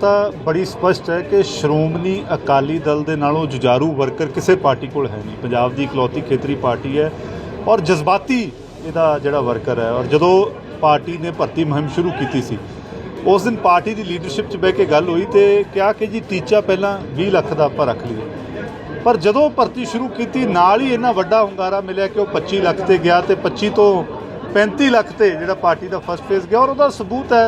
ਤਾਂ ਬੜੀ ਸਪਸ਼ਟ ਹੈ ਕਿ ਸ਼੍ਰੋਮਣੀ ਅਕਾਲੀ ਦਲ ਦੇ ਨਾਲੋਂ ਜੁਝਾਰੂ ਵਰਕਰ ਕਿਸੇ ਪਾਰਟੀ ਕੋਲ ਹੈ ਨਹੀਂ। ਪੰਜਾਬ ਦੀ ਇਕਲੌਤੀ ਖੇਤਰੀ ਪਾਰਟੀ ਹੈ ਔਰ ਜਜ਼ਬਾਤੀ ਇਹਦਾ ਜਿਹੜਾ ਵਰਕਰ ਹੈ ਔਰ ਜਦੋਂ ਪਾਰਟੀ ਨੇ ਭਰਤੀ ਮੁਹਿੰਮ ਸ਼ੁਰੂ ਕੀਤੀ ਸੀ, ਉਸ ਦਿਨ ਪਾਰਟੀ ਦੀ ਲੀਡਰਸ਼ਿਪ 'ਚ ਬਹਿ ਕੇ ਗੱਲ ਹੋਈ ਤੇ ਕਿਹਾ ਕਿ ਜੀ ਟੀਚਾ ਪਹਿਲਾਂ 20 ਲੱਖ ਦਾ ਆਪਾਂ ਰੱਖ ਲਈਏ। ਪਰ ਜਦੋਂ ਭਰਤੀ ਸ਼ੁਰੂ ਕੀਤੀ, ਨਾਲ ਹੀ ਇੰਨਾ ਵੱਡਾ ਹੁੰਗਾਰਾ ਮਿਲਿਆ ਕਿ ਉਹ 25 ਲੱਖ ਤੇ ਗਿਆ ਤੇ 25 ਤੋਂ 35 ਲੱਖ ਤੇ ਜਿਹੜਾ ਪਾਰਟੀ ਦਾ ਫਸਟ ਫੇਜ਼ ਗਿਆ ਔਰ ਉਹਦਾ ਸਬੂਤ ਹੈ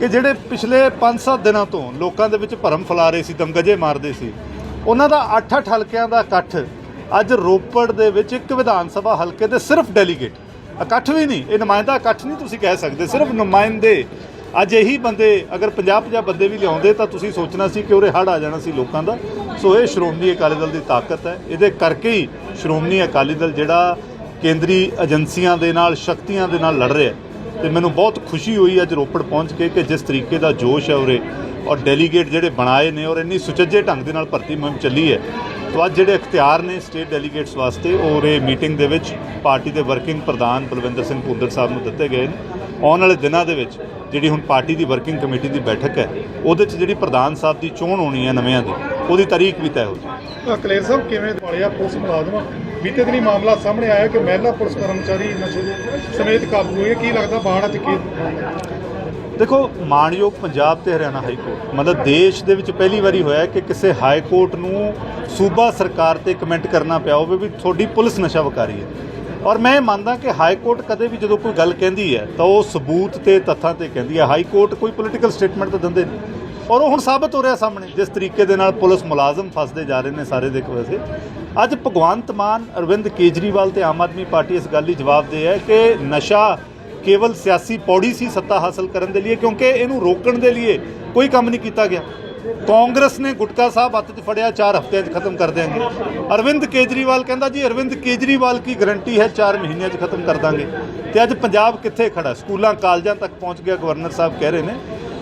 ਕਿ ਜਿਹੜੇ ਪਿਛਲੇ 5-7 ਦਿਨਾਂ ਤੋਂ ਲੋਕਾਂ ਦੇ ਵਿੱਚ ਭਰਮ ਫੈਲਾ ਰਹੇ ਸੀ, ਦਮਗਜੇ ਮਾਰਦੇ ਸੀ, ਉਹਨਾਂ ਦਾ 8-8 ਹਲਕਿਆਂ ਦਾ ਇਕੱਠ ਅੱਜ ਰੋਪੜ ਦੇ ਵਿੱਚ ਇੱਕ ਵਿਧਾਨ ਸਭਾ ਹਲਕੇ ਦੇ ਸਿਰਫ ਡੈਲੀਗੇਟ ਇਕੱਠ ਵੀ ਨਹੀਂ, ਇਹ ਨੁਮਾਇੰਦਾ ਇਕੱਠ ਨਹੀਂ ਤੁਸੀਂ ਕਹਿ ਸਕਦੇ, ਸਿਰਫ ਨੁਮਾਇੰਦੇ। ਅੱਜ ਇਹੀ ਬੰਦੇ, ਅਗਰ 50-50 ਬੰਦੇ ਵੀ ਲਿਆਉਂਦੇ ਤਾਂ ਤੁਸੀਂ ਸੋਚਣਾ ਸੀ ਕਿ ਉਰੇ ਹੜ ਆ ਜਾਣਾ ਸੀ ਲੋਕਾਂ ਦਾ। ਸੋ ਇਹ ਸ਼੍ਰੋਮਣੀ ਅਕਾਲੀ ਦਲ ਦੀ ਤਾਕਤ ਹੈ। ਇਹਦੇ ਕਰਕੇ ਹੀ ਸ਼੍ਰੋਮਣੀ ਅਕਾਲੀ ਦਲ ਜਿਹੜਾ ਕੇਂਦਰੀ ਏਜੰਸੀਆਂ ਦੇ ਨਾਲ, ਸ਼ਕਤੀਆਂ ਦੇ ਨਾਲ ਲੜ ਰਿਹਾ ਹੈ। ਤੇ ਮੈਨੂੰ ਬਹੁਤ ਖੁਸ਼ੀ ਹੋਈ ਅੱਜ ਰੋਪੜ ਪਹੁੰਚ ਕੇ ਕਿ ਜਿਸ ਤਰੀਕੇ ਦਾ ਜੋਸ਼ ਹੈ ਉਰੇ ਔਰ ਡੈਲੀਗੇਟ ਜਿਹੜੇ ਬਣਾਏ ਨੇ ਔਰ ਇੰਨੀ ਸੁਚੱਜੇ ਢੰਗ ਦੇ ਨਾਲ ਭਰਤੀ ਮੁਹਿੰਮ ਚੱਲੀ ਹੈ, ਤੋਂ ਅੱਜ ਜਿਹੜੇ ਇਖਤਿਆਰ ਨੇ ਸਟੇਟ ਡੈਲੀਗੇਟਸ ਵਾਸਤੇ, ਉਹ ਉਰੇ ਮੀਟਿੰਗ ਦੇ ਵਿੱਚ ਪਾਰਟੀ ਦੇ ਵਰਕਿੰਗ ਪ੍ਰਧਾਨ ਬਲਵਿੰਦਰ ਸਿੰਘ ਭੁੰਦੜ ਸਾਹਿਬ ਨੂੰ ਦਿੱਤੇ ਗਏ ਨੇ। ਆਉਣ ਵਾਲੇ ਦਿਨਾਂ ਦੇ ਵਿੱਚ ਜਿਹੜੀ ਹੁਣ ਪਾਰਟੀ ਦੀ ਵਰਕਿੰਗ ਕਮੇਟੀ ਦੀ ਬੈਠਕ ਹੈ, ਉਹਦੇ 'ਚ ਜਿਹੜੀ ਪ੍ਰਧਾਨ ਸਾਹਿਬ ਦੀ ਚੋਣ ਹੋਣੀ ਹੈ ਨਵਿਆਂ ਦੀ, ਉਹਦੀ ਤਾਰੀਖ ਵੀ ਤੈਅ ਹੋ ਜਾਏ ਕਲੇਰ ਸਾਹਿਬ, ਕਿਵੇਂ ਵਾਲਿਆ ਪੁਲਿਸ ਮੁਲਾਜ਼ਮ? ਬੀਤੇ ਦਿਨੀ ਮਾਮਲਾ ਸਾਹਮਣੇ ਆਇਆ ਕਿ ਮਹਿਲਾ ਪੁਲਿਸ ਕਰਮਚਾਰੀ ਨਸ਼ੇ ਸਮੇਤ ਕਾਬੂ ਹੋਏ। ਕੀ ਲੱਗਦਾ ਬਾਹਰ ਚ ਕੀ? ਦੇਖੋ, ਮਾਣਯੋਗ ਪੰਜਾਬ ਤੇ ਹਰਿਆਣਾ ਹਾਈ ਕੋਰਟ, ਮਤਲਬ ਦੇਸ਼ ਦੇ ਵਿੱਚ ਪਹਿਲੀ ਵਾਰੀ ਹੋਇਆ ਕਿ ਕਿਸੇ ਹਾਈ ਕੋਰਟ ਨੂੰ ਸੂਬਾ ਸਰਕਾਰ ਤੇ ਕਮੈਂਟ ਕਰਨਾ ਪਿਆ ਹੋਵੇ ਵੀ ਤੁਹਾਡੀ ਪੁਲਿਸ ਨਸ਼ਾ ਵਕਾਰੀ ਹੈ। ਔਰ ਮੈਂ ਇਹ ਮੰਨਦਾ ਕਿ ਹਾਈ ਕੋਰਟ ਕਦੇ ਵੀ ਜਦੋਂ ਕੋਈ ਗੱਲ ਕਹਿੰਦੀ ਹੈ, ਤਾਂ ਉਹ ਸਬੂਤ ਤੇ ਤੱਥਾਂ ਤੇ ਕਹਿੰਦੀ ਹੈ। ਹਾਈ ਕੋਰਟ ਕੋਈ ਪੋਲੀਟੀਕਲ ਸਟੇਟਮੈਂਟ ਤਾਂ ਦਿੰਦੇ ਨਹੀਂ। ਔਰ ਉਹ ਹੁਣ ਸਾਬਤ ਹੋ ਰਿਹਾ ਸਾਹਮਣੇ। ਜਿਸ ਤਰੀਕੇ ਦੇ ਨਾਲ ਪੁਲਿਸ ਮੁਲਾਜ਼ਮ ਫਸਦੇ ਜਾ ਰਹੇ ਨੇ ਸਾਰੇ ਦੇਖ ਵੈਸੇ ਅੱਜ ਭਗਵੰਤ ਮਾਨ, ਅਰਵਿੰਦ ਕੇਜਰੀਵਾਲ ਤੇ ਆਮ ਆਦਮੀ ਪਾਰਟੀ ਇਸ ਗੱਲ ਲਈ ਜਵਾਬ ਦੇ ਹੈ ਕਿ ਨਸ਼ਾ ਕੇਵਲ ਸਿਆਸੀ ਪੌੜੀ ਸੀ ਸੱਤਾ ਹਾਸਲ ਕਰਨ ਦੇ ਲਈ, ਕਿਉਂਕਿ ਇਹਨੂੰ ਰੋਕਣ ਦੇ ਲਈ ਕੋਈ ਕੰਮ ਨਹੀਂ ਕੀਤਾ ਗਿਆ। ਕਾਂਗਰਸ ਨੇ ਗੁਟਕਾ ਸਾਹਿਬ ਹੱਥ 'ਚ ਫੜਿਆ 4 ਹਫ਼ਤਿਆਂ 'ਚ ਖਤਮ ਕਰ ਦਿਆਂਗੇ। ਅਰਵਿੰਦ ਕੇਜਰੀਵਾਲ ਕਹਿੰਦਾ ਜੀ, ਅਰਵਿੰਦ ਕੇਜਰੀਵਾਲ ਕੀ ਗਾਰੰਟੀ ਹੈ 4 ਮਹੀਨਿਆਂ 'ਚ ਖਤਮ ਕਰ ਦਾਂਗੇ। ਤੇ ਅੱਜ ਪੰਜਾਬ ਕਿੱਥੇ ਖੜਾ? ਸਕੂਲਾਂ, ਕਾਲਜਾਂ ਤੱਕ ਪਹੁੰਚ ਗਿਆ, ਗਵਰਨਰ ਸਾਹਿਬ ਕਹਿ ਰਹੇ ਨੇ।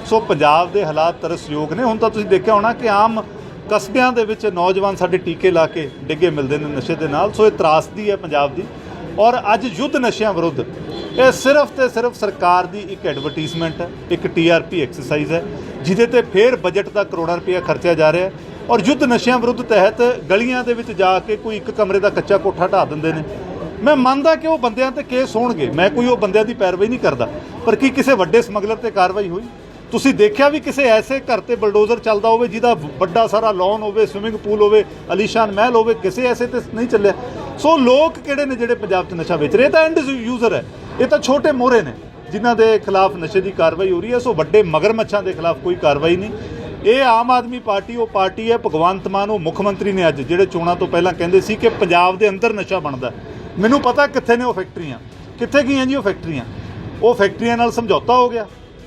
ਸੋ ਪੰਜਾਬ ਦੇ ਹਾਲਾਤ ਤਰਸਯੋਗ ਨੇ। ਹੁਣ ਤਾਂ ਤੁਸੀਂ ਦੇਖਿਆ ਹੋਣਾ ਕਿ ਆਮ ਕਸਬਿਆਂ ਦੇ ਵਿੱਚ ਨੌਜਵਾਨ ਸਾਡੇ ਟੀਕੇ ਲਾ ਕੇ ਡਿੱਗੇ ਮਿਲਦੇ ਨੇ ਨਸ਼ੇ ਦੇ ਨਾਲ। ਸੋ ਇਹ ਤਰਾਸਦੀ ਹੈ ਪੰਜਾਬ ਦੀ। ਔਰ ਅੱਜ ਯੁੱਧ ਨਸ਼ਿਆਂ ਵਿਰੁੱਧ ਇਹ ਸਿਰਫ ਤੇ ਸਿਰਫ ਸਰਕਾਰ ਦੀ ਇੱਕ ਐਡਵਰਟਾਈਜ਼ਮੈਂਟ ਹੈ, ਇੱਕ ਟੀਆਰਪੀ ਐਕਸਰਸਾਈਜ਼ ਹੈ, ਜਿਹਦੇ ਤੇ ਫੇਰ ਬਜਟ ਦਾ ਕਰੋੜਾਂ ਰੁਪਏ ਖਰਚਿਆ ਜਾ ਰਿਹਾ ਹੈ। ਔਰ ਯੁੱਧ ਨਸ਼ਿਆਂ ਵਿਰੁੱਧ ਤਹਿਤ ਗਲੀਆਂ ਦੇ ਵਿੱਚ ਜਾ ਕੇ ਕੋਈ ਇੱਕ ਕਮਰੇ ਦਾ ਕੱਚਾ ਕੋਠਾ ਢਾ ਦਿੰਦੇ ਨੇ। ਮੈਂ ਮੰਨਦਾ ਕਿ ਉਹ ਬੰਦਿਆਂ ਤੇ ਕੇਸ ਹੋਣਗੇ। ਮੈਂ ਕੋਈ ਉਹ ਬੰਦਿਆਂ ਦੀ ਪੈਰਵਾਈ ਨਹੀਂ ਕਰਦਾ। ਪਰ ਕੀ ਕਿਸੇ ਵੱਡੇ ਸਮਗਲਰ ਤੇ ਕਾਰਵਾਈ ਹੋਈ? ਤੁਸੀਂ ਦੇਖਿਆ ਵੀ ਕਿਸੇ ਐਸੇ ਘਰ ਤੇ ਬਲਡੋਜ਼ਰ ਚੱਲਦਾ ਹੋਵੇ ਜਿਹਦਾ ਵੱਡਾ ਸਾਰਾ ਲੌਨ ਹੋਵੇ ਸਵਿਮਿੰਗ ਪੂਲ ਹੋਵੇ, ਅਲੀਸ਼ਾਨ ਮਹਿਲ ਹੋਵੇ, ਕਿਸੇ ਐਸੇ ਤੇ ਨਹੀਂ ਚੱਲਿਆ। ਸੋ ਲੋਕ ਕਿਹੜੇ ਨੇ ਜਿਹੜੇ ਪੰਜਾਬ 'ਚ ਨਸ਼ਾ ਵੇਚ ਰਹੇ? ਇਹ ਤਾਂ ਐਂਡ ਯੂਜ਼ਰ ਹੈ। ਇਹ ਤਾਂ ਛੋਟੇ ਮੋਹਰੇ ਨੇ, ਜਿਨ੍ਹਾਂ ਦੇ ਖਿਲਾਫ ਨਸ਼ੇ ਦੀ ਕਾਰਵਾਈ ਹੋ ਰਹੀ ਹੈ। ਸੋ ਵੱਡੇ ਮਗਰਮੱਛਾਂ ਦੇ ਖਿਲਾਫ ਕੋਈ ਕਾਰਵਾਈ ਨਹੀਂ। ਇਹ ਆਮ ਆਦਮੀ ਪਾਰਟੀ, ਉਹ ਪਾਰਟੀ ਹੈ, ਭਗਵੰਤ ਮਾਨ, ਉਹ ਮੁੱਖ ਮੰਤਰੀ ਨੇ ਅੱਜ, ਜਿਹੜੇ ਚੋਣਾਂ ਤੋਂ ਪਹਿਲਾਂ ਕਹਿੰਦੇ ਸੀ ਕਿ ਪੰਜਾਬ ਦੇ ਅੰਦਰ ਨਸ਼ਾ ਬਣਦਾ ਮੈਨੂੰ ਪਤਾ ਕਿੱਥੇ ਨੇ ਉਹ ਫੈਕਟਰੀਆਂ ਕਿੱਥੇ ਗਈਆਂ ਜੀ ਉਹ ਫੈਕਟਰੀਆਂ ਉਹ ਫੈਕਟਰੀਆਂ ਨਾਲ ਸਮਝੌਤਾ ਹੋ ਗਿਆ।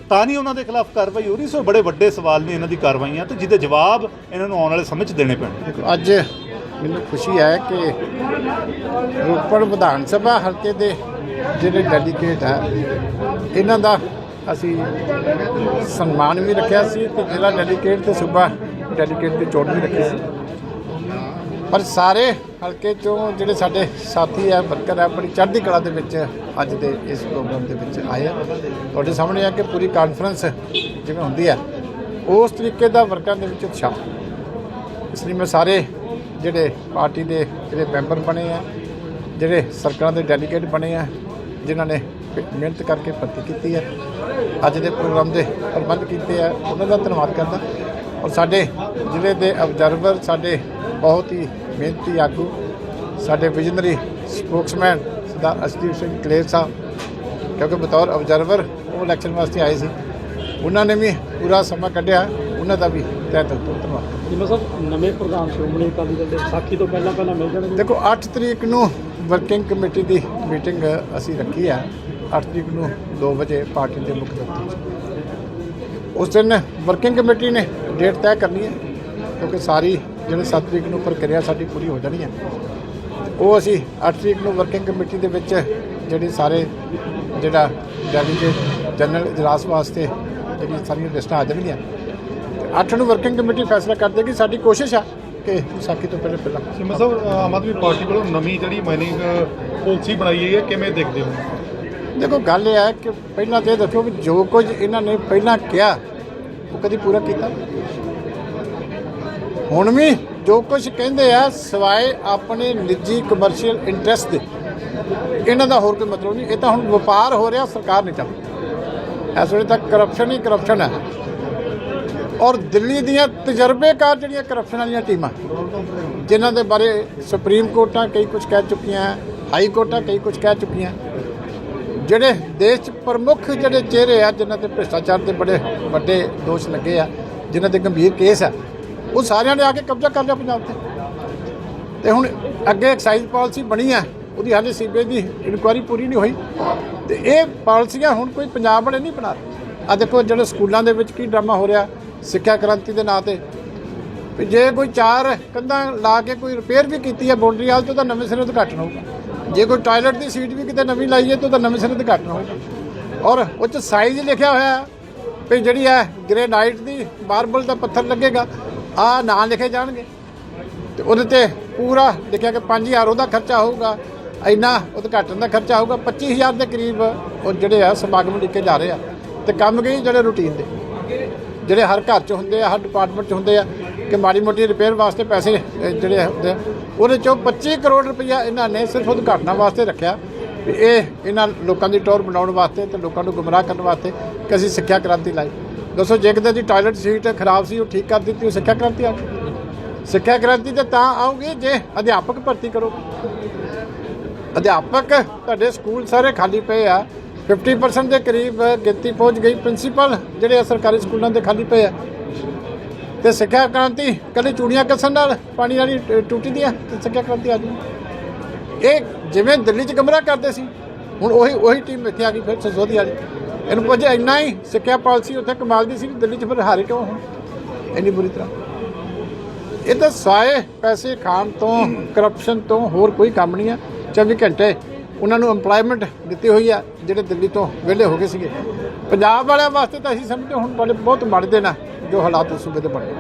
ਤਾਂ ਨਹੀਂ ਉਹਨਾਂ ਦੇ ਖਿਲਾਫ ਕਾਰਵਾਈ ਹੋ ਰਹੀ, ਸੋ ਬੜੇ ਵੱਡੇ ਸਵਾਲ ਨੇ ਇਹਨਾਂ ਦੀ ਕਾਰਵਾਈਆਂ ਤੇ, ਜਿਹਦੇ ਜਵਾਬ ਇਹਨਾਂ ਨੂੰ ਆਉਣ ਵਾਲੇ ਸਮੇਂ 'ਚ ਦੇਣੇ ਪੈਣਗੇ। ਅੱਜ ਮੈਨੂੰ ਖੁਸ਼ੀ ਹੈ ਕਿ ਰੋਪੜ ਵਿਧਾਨ ਸਭਾ ਹਲਕੇ ਦੇ ਜਿਹੜੇ ਡੈਲੀਗੇਟ ਹੈ ਇਹਨਾਂ ਦਾ ਅਸੀਂ ਸਨਮਾਨ ਵੀ ਰੱਖਿਆ ਸੀ ਤੇ ਜ਼ਿਲ੍ਹਾ ਡੈਲੀਗੇਟ ਤੇ ਸੂਬਾ ਡੈਲੀਗੇਟ ਦੀ ਚੋਣ ਵੀ ਰੱਖੀ ਸੀ। ਪਰ ਸਾਰੇ ਹਲਕੇ ਚੋਂ ਜਿਹੜੇ ਸਾਡੇ ਸਾਥੀ ਆ, ਵਰਕਰ ਆ ਬੜੀ ਚੜ੍ਹਦੀ ਕਲਾ ਦੇ ਵਿੱਚ ਅੱਜ ਦੇ ਇਸ ਪ੍ਰੋਗਰਾਮ ਦੇ ਵਿੱਚ ਆਏ ਆ। ਤੁਹਾਡੇ ਸਾਹਮਣੇ ਆ ਕਿ ਪੂਰੀ ਕਾਨਫਰੰਸ ਜਿਵੇਂ ਹੁੰਦੀ ਆ, ਉਸ ਤਰੀਕੇ ਦਾ ਵਰਕਰਾਂ ਦੇ ਵਿੱਚ ਉਤਸ਼ਾਹ। ਇਸ ਲਈ ਮੈਂ ਸਾਰੇ ਜਿਹੜੇ ਪਾਰਟੀ ਦੇ ਜਿਹੜੇ ਮੈਂਬਰ ਬਣੇ ਆ, ਜਿਹੜੇ ਸਰਕਾਰਾਂ ਦੇ ਡੈਲੀਗੇਟ ਬਣੇ ਆ, ਜਿਨ੍ਹਾਂ ਨੇ ਮਿਹਨਤ ਕਰਕੇ ਭਰਤੀ ਕੀਤੀ ਹੈ ਅੱਜ ਦੇ ਪ੍ਰੋਗਰਾਮ ਦੇ ਪ੍ਰਬੰਧ ਕੀਤੇ ਆ, ਉਹਨਾਂ ਦਾ ਧੰਨਵਾਦ ਕਰਦਾ। ਔਰ ਸਾਡੇ ਜ਼ਿਲ੍ਹੇ ਦੇ ਅਬਜ਼ਰਵਰ ਸਾਡੇ ਬਹੁਤ ਹੀ ਮਿਹਨਤੀ ਆਗੂ ਸਾਡੇ ਵਿਜ਼ਨਰੀ ਸਪੋਕਸਮੈਨ ਸਰਦਾਰ ਅਸਦੀਪ ਸਿੰਘ ਕਲੇਰ ਸਾਹਿਬ ਕਿਉਂਕਿ ਬਤੌਰ ਅਬਜ਼ਰਵਰ ਉਹ ਇਲੈਕਸ਼ਨ ਵਾਸਤੇ ਆਏ ਸੀ। ਉਹਨਾਂ ਨੇ ਵੀ ਪੂਰਾ ਸਮਾਂ ਕੱਢਿਆ ਉਹਨਾਂ ਦਾ ਵੀ ਤਹਿ ਦਿਲ ਤੋਂ ਧੰਨਵਾਦ। ਜਿਵੇਂ ਸਾਹਿਬ ਨਵੇਂ ਪ੍ਰਧਾਨ ਸ਼੍ਰੋਮਣੀ ਅਕਾਲੀ ਦਲ ਦੇ ਵਿਸਾਖੀ ਤੋਂ ਪਹਿਲਾਂ ਪਹਿਲਾਂ ਮਿਲ ਜਾਣਗੇ? ਦੇਖੋ 8 ਤਰੀਕ ਨੂੰ ਵਰਕਿੰਗ ਕਮੇਟੀ ਦੀ ਮੀਟਿੰਗ ਅਸੀਂ ਰੱਖੀ ਆ। 8 ਤਰੀਕ ਨੂੰ 2 ਵਜੇ ਪਾਰਟੀ ਦੇ ਮੁੱਖ ਦਫ਼ਤਰ ਉਸ ਦਿਨ ਵਰਕਿੰਗ ਕਮੇਟੀ ਨੇ ਡੇਟ ਤੈਅ ਕਰਨੀ ਹੈ ਕਿਉਂਕਿ ਸਾਰੀ ਜਿਹੜੇ 7 ਤਰੀਕ ਨੂੰ ਪ੍ਰਕਿਰਿਆ ਸਾਡੀ ਪੂਰੀ ਹੋ ਜਾਣੀ ਹੈ ਉਹ ਅਸੀਂ 8 ਤਰੀਕ ਨੂੰ ਵਰਕਿੰਗ ਕਮੇਟੀ ਦੇ ਵਿੱਚ ਜਿਹੜੀ ਸਾਰੇ ਜਿਹੜਾ ਡੈਲੀਗੇਟ ਜਨਰਲ ਇਜਲਾਸ ਵਾਸਤੇ ਜਿਹੜੀ ਸਾਰੀਆਂ ਲਿਸਟਾਂ ਆ ਜਾਣਗੀਆਂ। ਤੇ 8 ਨੂੰ ਵਰਕਿੰਗ ਕਮੇਟੀ ਫੈਸਲਾ ਕਰ ਦੇਗੀ ਸਾਡੀ ਕੋਸ਼ਿਸ਼ ਆ ਕਿ ਵਿਸਾਖੀ ਤੋਂ ਪਹਿਲਾਂ ਪਹਿਲਾਂ। ਸਿਮਾ ਸਾਹਿਬ ਆਮ ਆਦਮੀ ਪਾਰਟੀ ਵੱਲੋਂ ਨਵੀਂ ਜਿਹੜੀ ਮਾਈਨਿੰਗ ਪਾਲਿਸੀ ਬਣਾਈ ਗਈ ਹੈ ਕਿਵੇਂ ਦੇਖਦੇ ਹੋ? ਦੇਖੋ ਗੱਲ ਇਹ ਹੈ ਕਿ ਪਹਿਲਾਂ ਤੇ ਦੱਸੋ ਵੀ ਜੋ ਕੁਝ ਇਹਨਾਂ ਨੇ ਪਹਿਲਾਂ ਕਿਹਾ ਉਹ ਕਦੀ ਪੂਰਾ ਕੀਤਾ? ਹੁਣ ਵੀ ਜੋ ਕੁਝ ਕਹਿੰਦੇ ਆ, ਸਿਵਾਏ ਆਪਣੇ ਨਿੱਜੀ ਕਮਰਸ਼ੀਅਲ ਇੰਟਰਸਟ ਦੇ। ਇਹਨਾਂ ਦਾ ਹੋਰ ਕੋਈ ਮਤਲਬ ਨਹੀਂ। ਇਹ ਤਾਂ ਹੁਣ ਵਪਾਰ ਹੋ ਰਿਹਾ, ਸਰਕਾਰ ਨਹੀਂ ਚਾਹੁੰਦੀ। ਇਸ ਵੇਲੇ ਤੱਕ ਕਰਪਸ਼ਨ ਹੀ ਕਰਪਸ਼ਨ ਹੈ ਔਰ ਦਿੱਲੀ ਦੀਆਂ ਤਜਰਬੇਕਾਰ ਜਿਹੜੀਆਂ ਕਰਪਸ਼ਨ ਵਾਲੀਆਂ ਟੀਮਾਂ, ਜਿਨ੍ਹਾਂ ਦੇ ਬਾਰੇ ਸੁਪਰੀਮ ਕੋਰਟਾਂ ਕਈ ਕੁਝ ਕਹਿ ਚੁੱਕੀਆਂ, ਹਾਈ ਕੋਰਟਾਂ ਕਈ ਕੁਝ ਕਹਿ ਚੁੱਕੀਆਂ, ਜਿਹੜੇ ਦੇਸ਼ 'ਚ ਪ੍ਰਮੁੱਖ ਜਿਹੜੇ ਚਿਹਰੇ ਆ, ਜਿਨ੍ਹਾਂ ਤੇ ਭ੍ਰਿਸ਼ਟਾਚਾਰ ਦੇ ਬੜੇ ਵੱਡੇ ਦੋਸ਼ ਲੱਗੇ ਆ, ਜਿਨ੍ਹਾਂ ਤੇ ਗੰਭੀਰ ਕੇਸ ਆ। ਉਹ ਸਾਰਿਆਂ ਨੇ ਆ ਕੇ ਕਬਜ਼ਾ ਕਰ ਲਿਆ ਪੰਜਾਬ ਤੇ। ਤੇ ਹੁਣ ਅੱਗੇ ਐਕਸਾਈਜ਼ ਪਾਲਿਸੀ ਬਣੀ ਹੈ, ਉਹਦੀ ਹਾਲੇ ਸੀਬੀਆਈ ਦੀ ਇਨਕੁਆਇਰੀ ਪੂਰੀ ਨਹੀਂ ਹੋਈ। ਤੇ ਇਹ ਪਾਲਿਸੀਆਂ ਹੁਣ ਕੋਈ ਪੰਜਾਬ ਵਾਲੇ ਨਹੀਂ ਬਣਾ ਰਹੇ। ਆ ਦੇਖੋ ਜਿਹੜੇ ਸਕੂਲਾਂ ਦੇ ਵਿੱਚ ਕੀ ਡਰਾਮਾ ਹੋ ਰਿਹਾ, ਸਿੱਖਿਆ ਕ੍ਰਾਂਤੀ ਦੇ ਨਾਂ ਤੇ। ਵੀ ਜੇ ਕੋਈ ਚਾਰ ਕੰਧਾਂ ਲਾ ਕੇ ਕੋਈ ਰਿਪੇਅਰ ਵੀ ਕੀਤੀ ਹੈ ਬਾਉਂਡਰੀ ਵਾਲ ਤੇ ਉਹਦਾ ਨਵੇਂ ਸਿਰੇ ਉਦਘਾਟਨ ਹੋਊਗਾ। ਜੇ ਕੋਈ ਟਾਇਲਟ ਦੀ ਸੀਟ ਵੀ ਕਿਤੇ ਨਵੀਂ ਲਾਈ ਹੈ, ਤਾਂ ਉਹਦਾ ਨਵੇਂ ਸਿਰੇ ਉਦਘਾਟਨ ਹੋਊਗਾ। ਔਰ ਉਹ ਚ ਸਾਈਜ਼ ਲਿਖਿਆ ਹੋਇਆ ਵੀ ਜਿਹੜੀ ਹੈ ਗ੍ਰੇਨਾਈਟ ਦੀ ਮਾਰਬਲ ਦਾ ਪੱਥਰ ਲੱਗੇਗਾ। ਆ ਨਾਂ ਲਿਖੇ ਜਾਣਗੇ। ਤੇ ਉਹਦੇ ਤੇ ਪੂਰਾ ਲਿਖਿਆ ਕਿ 5000 ਉਹਦਾ ਖਰਚਾ ਹੋਊਗਾ। ਇੰਨਾ ਉਦਘਾਟਨ ਦਾ ਖਰਚਾ ਹੋਊਗਾ। 25000 ਦੇ ਕਰੀਬ ਉਹ ਜਿਹੜੇ ਆ ਸਮਾਗਮ ਲਿਖੇ ਜਾ ਰਹੇ ਆ। ਤੇ ਕੰਮ ਗਈ ਜਿਹੜੇ ਰੂਟੀਨ ਦੇ? ਜਿਹੜੇ ਹਰ ਘਰ 'ਚ ਹੁੰਦੇ ਆ, ਹਰ ਡਿਪਾਰਟਮੈਂਟ 'ਚ ਹੁੰਦੇ ਆ, ਕਿ ਮਾੜੀ ਮੋਟੀ ਰਿਪੇਅਰ ਵਾਸਤੇ ਪੈਸੇ ਜਿਹੜੇ ਹੁੰਦੇ ਆ। ਉਹਦੇ 'ਚੋਂ 25 ਕਰੋੜ ਰੁਪਈਆ ਇਹਨਾਂ ਨੇ ਸਿਰਫ ਉਦਘਾਟਨਾਂ ਵਾਸਤੇ ਰੱਖਿਆ। ਵੀ ਇਹ ਇਹਨਾਂ ਲੋਕਾਂ ਦੀ ਟੌਰ ਬਣਾਉਣ ਵਾਸਤੇ ਤੇ ਲੋਕਾਂ ਨੂੰ ਗੁੰਮਰਾਹ ਕਰਨ ਵਾਸਤੇ ਕਿ ਅਸੀਂ ਸਿੱਖਿਆ ਕ੍ਰਾਂਤੀ ਲਾਈ। ਦੱਸੋ, ਜੇ ਕਿਤੇ ਦੀ ਟਾਇਲਟ ਸੀਟ ਖਰਾਬ ਸੀ, ਉਹ ਠੀਕ ਕਰ ਦਿੱਤੀ, ਉਹ ਸਿੱਖਿਆ ਕ੍ਰਾਂਤੀ ਆ? ਸਿੱਖਿਆ ਕ੍ਰਾਂਤੀ ਤੇ ਤਾਂ ਆਉਗੀ ਜੇ ਅਧਿਆਪਕ ਭਰਤੀ ਕਰੋ। ਅਧਿਆਪਕ ਤੁਹਾਡੇ ਸਕੂਲ ਸਾਰੇ ਖਾਲੀ ਪਏ ਆ। 50% ਦੇ ਕਰੀਬ ਗਿਣਤੀ ਪਹੁੰਚ ਗਈ। ਪ੍ਰਿੰਸੀਪਲ ਜਿਹੜੇ ਆ ਸਰਕਾਰੀ ਸਕੂਲਾਂ ਦੇ ਖਾਲੀ ਪਏ ਆ। ਤੇ ਸਿੱਖਿਆ ਕ੍ਰਾਂਤੀ ਕੱਲੀ ਚੂੜੀਆਂ ਕੱਸਣ ਨਾਲ ਪਾਣੀ ਵਾਲੀ ਟ- ਟੂਟੀ ਦੀਆਂ ਤੇ ਸਿੱਖਿਆ ਕ੍ਰਾਂਤੀ ਆ ਜੂ ਇਹ ਜਿਵੇਂ ਦਿੱਲੀ 'ਚ ਗਮਰਾਹ ਕਰਦੇ ਸੀ, ਹੁਣ ਉਹੀ ਉਹੀ ਟੀਮ ਇੱਥੇ ਆ ਗਈ, ਫਿਰ ਸਸੋਦੀ ਵਾਲੀ। ਇਹਨੂੰ ਪੁੱਛ, ਇੰਨਾ ਹੀ ਸਿੱਖਿਆ ਪਾਲਿਸੀ ਉੱਥੇ ਕਮਾਲ ਦੀ ਸੀ, ਦਿੱਲੀ 'ਚ ਫਿਰ ਹਾਰੇ ਕਿਉਂ ਹੁਣ ਇੰਨੀ ਬੁਰੀ ਤਰ੍ਹਾਂ। ਇਹ ਤਾਂ ਸਾਏ ਪੈਸੇ ਖਾਣ ਤੋਂ ਕਰਪਸ਼ਨ ਤੋਂ ਹੋਰ ਕੋਈ ਕੰਮ ਨਹੀਂ ਆ। 24 ਘੰਟੇ ਉਹਨਾਂ ਨੂੰ ਏਮਪਲੋਇਮੈਂਟ ਦਿੱਤੀ ਹੋਈ ਆ, ਜਿਹੜੇ ਦਿੱਲੀ ਤੋਂ ਵਿਹਲੇ ਹੋ ਗਏ ਸੀਗੇ। ਪੰਜਾਬ ਵਾਲਿਆਂ ਵਾਸਤੇ ਤਾਂ ਅਸੀਂ ਸਮਝਦੇ ਹੁਣ ਬੜੇ ਬਹੁਤ ਮਾੜੇ ਦਿਨ ਆ, ਜੋ ਹਾਲਾਤ ਉਸ ਸੂਬੇ ਦੇ ਬਣੇ।